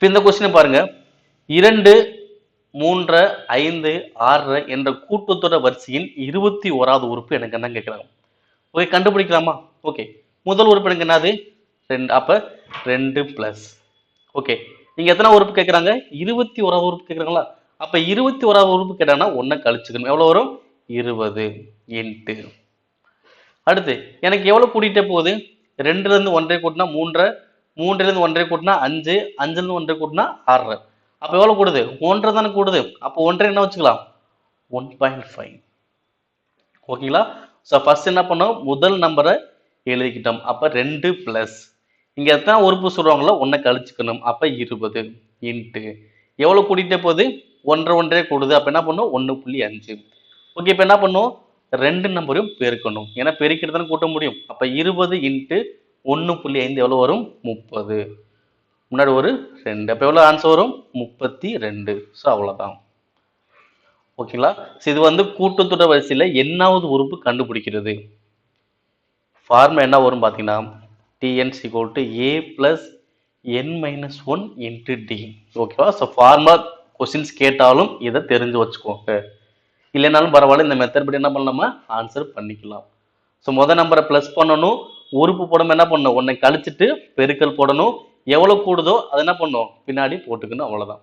இப்போ இந்த கொஸ்டினை பாருங்க. இரண்டு மூன்று ஐந்து ஆறு என்ற கூட்டுத்தொடர் வரிசையின் இருபத்தி ஓராவது உறுப்பு எனக்கு என்ன கேட்குறாங்க. ஓகே கண்டுபிடிக்கலாமா? ஓகே முதல் உறுப்பு எனக்கு என்னது? ரெண்டு அப்போ ரெண்டு ப்ளஸ் ஓகே நீங்கள் எத்தனை உறுப்பு கேட்குறாங்க? இருபத்தி ஓராவது உறுப்பு கேட்குறாங்களா? அப்போ இருபத்தி ஓராவது உறுப்பு கேட்டாங்கன்னா ஒன்றை கழிச்சுக்கணும். எவ்வளோ வரும்? இருபது எட்டு அடுத்து எனக்கு எவ்வளோ கூட்டிகிட்டே போகுது? ரெண்டுலேருந்து ஒன்றரை கூட்டினா மூன்றரை மூன்றுலேருந்து ஒன்றரை கூட்டினா அஞ்சு அஞ்சுலேருந்து ஒன்றரை கூட்டினா ஆறரை அப்போ எவ்வளோ கூடுது? ஒன்றரை தானே கூடுது. அப்போ ஒன்றரை என்ன வச்சுக்கலாம்? ஒன் பாயிண்ட் ஃபைவ் ஓகேங்களா ஸோ ஃபர்ஸ்ட் என்ன பண்ணோம்? முதல் நம்பரை எழுதிக்கிட்டோம். அப்போ ரெண்டு ப்ளஸ் இங்கே எத்தனை உறுப்பு சொல்கிறாங்களோ ஒன்றை கழிச்சுக்கணும். அப்போ இருபது இன்ட்டு எவ்வளோ கூட்டிகிட்டே போகுது? ஒன்றரை ஒன்றரை கூடுது. அப்போ என்ன பண்ணும்? ஒன்று புள்ளி அஞ்சு. ஓகே இப்போ என்ன பண்ணும்? ரெண்டு நம்பரையும் பெருக்கணும். ஏன்னா பெருக்கிட்டு தானே கூட்ட முடியும். அப்போ இருபது இன்ட்டு ஒன்று புள்ளி ஐந்து எவ்வளோ வரும்? முப்பது. முன்னாடி ஒரு ரெண்டு. அப்போ எவ்வளோ ஆன்சர் வரும்? முப்பத்தி ரெண்டு. ஸோ அவ்வளோதான் ஓகேங்களா ஸோ இது வந்து கூட்டுத்தொடர் வரிசையில் என்னாவது உறுப்பு கண்டுபிடிக்கிறது. ஃபார்முலா என்ன வரும் பார்த்தீங்கன்னா TN equal to a plus n minus one into d ஓகேவா ஸோ ஃபார்முலா கொஸ்டின்ஸ் கேட்டாலும் இதை தெரிஞ்சு வச்சுக்கோங்க. இல்லைனாலும் பரவாயில்ல இந்த மெத்தட் படி என்ன பண்ணலாமா? ஆன்சர் பண்ணிக்கலாம். ஸோ முதல் நம்பரை ப்ளஸ் பண்ணணும். உறுப்பு போடாமல் என்ன பண்ணணும் ஒன்றை கழிச்சிட்டு பெருக்கல் போடணும். எவ்வளோ கூடுதோ அதை என்ன பண்ணும்? பின்னாடி போட்டுக்கணும். அவ்வளோதான்